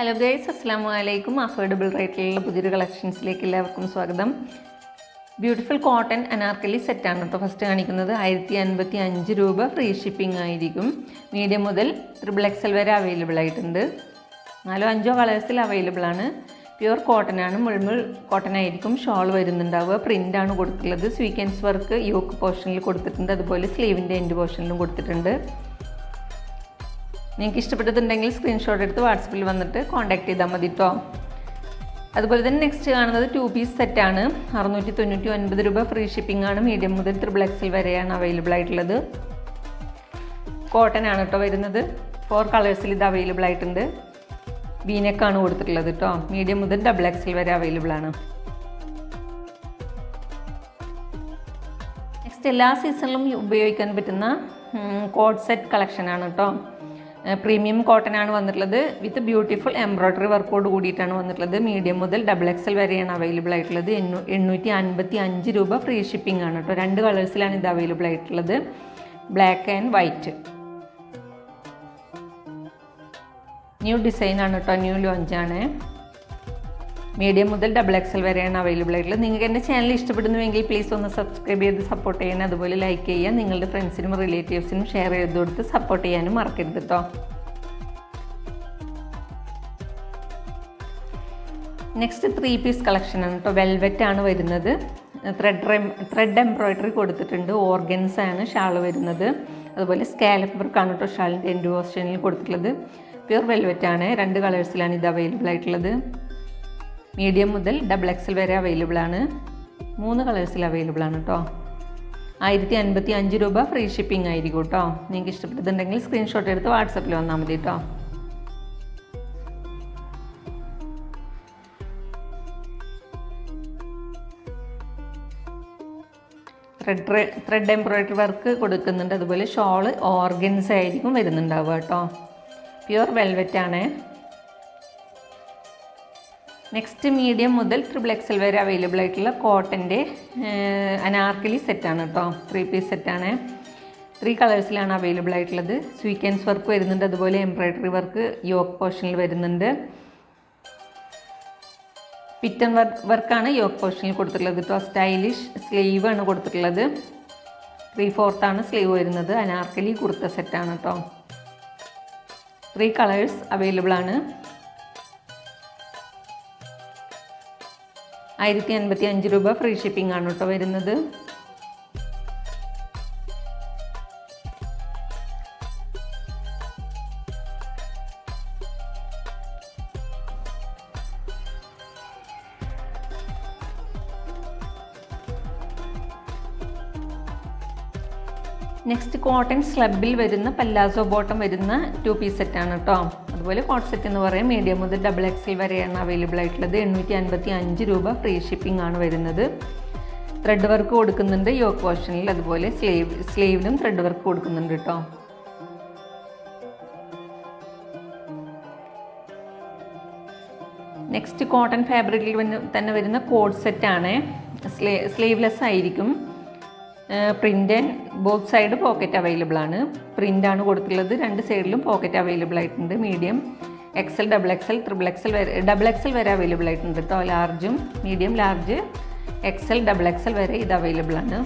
Hello guys അസ്സാം വലൈക്കും affordable റേറ്റിലുള്ള പുതിയൊരു കളക്ഷൻസിലേക്ക് എല്ലാവർക്കും സ്വാഗതം. ബ്യൂട്ടിഫുൾ കോട്ടൺ അനാർക്കലി സെറ്റാണ് കേട്ടോ ഫസ്റ്റ് കാണിക്കുന്നത്. ആയിരത്തി അൻപത്തി അഞ്ച് രൂപ ഫ്രീ ഷിപ്പിംഗ് ആയിരിക്കും. മീഡിയം മുതൽ ട്രിപ്പിൾ എക്സൽ വരെ അവൈലബിൾ ആയിട്ടുണ്ട്. നാലോ അഞ്ചോ കളേഴ്സിൽ അവൈലബിൾ ആണ്. പ്യുവർ കോട്ടൺ ആണ്. മുൾമുൾ കോട്ടൺ ആയിരിക്കും. ഷോൾ വരുന്നുണ്ടാവുക. ആണ് കൊടുത്തിട്ടുള്ളത്. സ്വീക്കൻസ് വർക്ക് യോക്ക് പോർഷനിൽ കൊടുത്തിട്ടുണ്ട്. അതുപോലെ സ്ലീവിന്റെ എൻഡ് പോർഷനിലും കൊടുത്തിട്ടുണ്ട്. നിങ്ങൾക്ക് ഇഷ്ടപ്പെട്ടിട്ടുണ്ടെങ്കിൽ സ്ക്രീൻഷോട്ട് എടുത്ത് വാട്സപ്പിൽ വന്നിട്ട് കോൺടാക്ട് ചെയ്താൽ മതി കേട്ടോ അതുപോലെ തന്നെ നെക്സ്റ്റ് കാണുന്നത് ടു പീസ് സെറ്റാണ് അറുന്നൂറ്റി തൊണ്ണൂറ്റി ഒൻപത് രൂപ ഫ്രീ ഷിപ്പിംഗ് ആണ്. മീഡിയം മുതൽ ത്രിബിൾ എക്സൽ വരെയാണ് അവൈലബിൾ ആയിട്ടുള്ളത്. കോട്ടൺ ആണ് കേട്ടോ വരുന്നത്. ഫോർ കളേഴ്സിൽ ഇത് അവൈലബിൾ ആയിട്ടുണ്ട്. വീനെക്കാണ് കൊടുത്തിട്ടുള്ളത് കേട്ടോ മീഡിയം മുതൽ ഡബിൾ എക്സൽ വരെ അവൈലബിൾ ആണ്. നെക്സ്റ്റ് എല്ലാ സീസണിലും ഉപയോഗിക്കാൻ പറ്റുന്ന കോഡ് സെറ്റ് കളക്ഷനാണ് കേട്ടോ പ്രീമിയം കോട്ടൺ ആണ് വന്നിട്ടുള്ളത്. വിത്ത് ബ്യൂട്ടിഫുൾ എംബ്രോയ്ഡറി വർക്കോട് കൂടിയിട്ടാണ് വന്നിട്ടുള്ളത്. മീഡിയം മുതൽ ഡബിൾ എക്സൽ വരെയാണ് അവൈലബിൾ ആയിട്ടുള്ളത്. എണ്ണൂ എണ്ണൂറ്റി അൻപത്തി അഞ്ച് രൂപ ഫ്രീ ഷിപ്പിംഗ് ആണ് കേട്ടോ. രണ്ട് കളേഴ്സിലാണ് ഇത് അവൈലബിൾ ആയിട്ടുള്ളത്. Black and white new design ആണ് കേട്ടോ. ന്യൂ ലോഞ്ചാണ് മീഡിയം മുതൽ ഡബിൾ എക്സൽ വരെയാണ് അവൈലബിൾ ആയിട്ടുള്ളത്. നിങ്ങൾക്ക് എന്റെ ചാനൽ ഇഷ്ടപ്പെടുന്നുവെങ്കിൽ പ്ലീസ് ഒന്ന് സബ്സ്ക്രൈബ് ചെയ്ത് സപ്പോർട്ട് ചെയ്യാൻ അതുപോലെ ലൈക്ക് ചെയ്യുക നിങ്ങളുടെ ഫ്രണ്ട്സിനും റിലേറ്റീവ്സിനും ഷെയർ ചെയ്ത് കൊടുത്ത് സപ്പോർട്ട് ചെയ്യാനും മറക്കരുത് കേട്ടോ നെക്സ്റ്റ് ത്രീ പീസ് കളക്ഷൻ ആണ് കേട്ടോ വെൽവെറ്റ് ആണ് വരുന്നത്. ത്രെഡ് ത്രെഡ് എംബ്രോയ്ഡറി കൊടുത്തിട്ടുണ്ട്. ഓർഗൻസ് ആണ് ഷാൾ വരുന്നത്. അതുപോലെ സ്കാലപ്പ് വർക്കാണ് കേട്ടോ ഷാളിന്റെ എൻഡ് പോർഷനിൽ കൊടുത്തിട്ടുള്ളത്. പ്യുർ വെൽവെറ്റ് ആണ്. രണ്ട് കളേഴ്സിലാണ് ഇത് അവൈലബിൾ ആയിട്ടുള്ളത്. മീഡിയം മുതൽ ഡബിൾ എക്സൽ വരെ അവൈലബിൾ ആണ്. മൂന്ന് കളേഴ്സിൽ അവൈലബിൾ ആണ് കേട്ടോ ആയിരത്തി അൻപത്തി അഞ്ച് രൂപ ഫ്രീ ഷിപ്പിംഗ് ആയിരിക്കും കേട്ടോ നിങ്ങൾക്ക് ഇഷ്ടപ്പെട്ടതുണ്ടെങ്കിൽ സ്ക്രീൻഷോട്ട് എടുത്ത് വാട്സപ്പിൽ വന്നാൽ മതി കേട്ടോ ത്രെഡ് ത്രെഡ് എംബ്രോയിഡറി വർക്ക് കൊടുക്കുന്നുണ്ട്. അതുപോലെ ഷോൾ ഓർഗൻസ് ആയിരിക്കും വരുന്നുണ്ടാവുക കേട്ടോ പ്യുവർ വെൽവെറ്റ് ആണ്. നെക്സ്റ്റ് മീഡിയം മുതൽ ട്രിപ്പിൾ എക്സൽ വരെ അവൈലബിൾ ആയിട്ടുള്ള കോട്ടന്റെ അനാർക്കലി സെറ്റാണ് കേട്ടോ ത്രീ പീസ് സെറ്റാണ് ത്രീ കളേഴ്സിലാണ് അവൈലബിൾ ആയിട്ടുള്ളത്. സ്വീക്കൻസ് വർക്ക് വരുന്നുണ്ട്. അതുപോലെ എംബ്രോയ്ഡറി വർക്ക് യോക്ക് പോർഷനിൽ വരുന്നുണ്ട്. പിറ്റൻ വർക്കാണ് യോക്ക് പോർഷനിൽ കൊടുത്തിട്ടുള്ളത് കേട്ടോ സ്റ്റൈലിഷ് സ്ലീവ് ആണ് കൊടുത്തിട്ടുള്ളത്. ത്രീ ഫോർത്താണ് സ്ലീവ് വരുന്നത്. അനാർക്കലി കുർത്ത സെറ്റാണ് കേട്ടോ ത്രീ കളേഴ്സ് അവൈലബിൾ ആണ്. ആയിരത്തി അൻപത്തി അഞ്ച് രൂപ ഫ്രീ ഷിപ്പിംഗ് ആണ് കേട്ടോ വരുന്നത്. നെക്സ്റ്റ് കോട്ടൺ സ്ലബിൽ വരുന്ന പല്ലാസോ ബോട്ടം വരുന്ന ടു പീസ് സെറ്റാണ് കേട്ടോ അതുപോലെ കോട്ട് സെറ്റ് എന്ന് പറയും. മീഡിയം മുതൽ ഡബിൾ എക്സിൽ വരെയാണ് അവൈലബിൾ ആയിട്ടുള്ളത്. എണ്ണൂറ്റി അൻപത്തി അഞ്ച് രൂപ ഫ്രീ ഷിപ്പിംഗ് ആണ് വരുന്നത്. ത്രെഡ് വർക്ക് കൊടുക്കുന്നുണ്ട്. യോക്ക് പോർഷനിൽ അതുപോലെ സ്ലീവ് സ്ലീവിനും ത്രെഡ് വർക്ക് കൊടുക്കുന്നുണ്ട് കേട്ടോ നെക്സ്റ്റ് കോട്ടൺ ഫാബ്രിക്കിൽ തന്നെ വരുന്ന കോഡ് ആണ്. സ്ലീവ്ലെസ് ആയിരിക്കും. Print both side pocket available ആണ്. പ്രിന്റ് ആണ് കൊടുത്തിട്ടുള്ളത്. രണ്ട് സൈഡിലും പോക്കറ്റ് അവൈലബിൾ ആയിട്ടുണ്ട്. Medium XL double XL triple XL വരെ ഡബിൾ എക്സൽ വരെ അവൈലബിൾ ആയിട്ടുണ്ട് കേട്ടോ ലാർജും medium large XL double XL വരെ ഇത് അവൈലബിൾ ആണ്.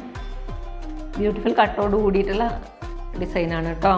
ബ്യൂട്ടിഫുൾ കട്ടോട് കൂടിയിട്ടുള്ള ഡിസൈനാണ് കേട്ടോ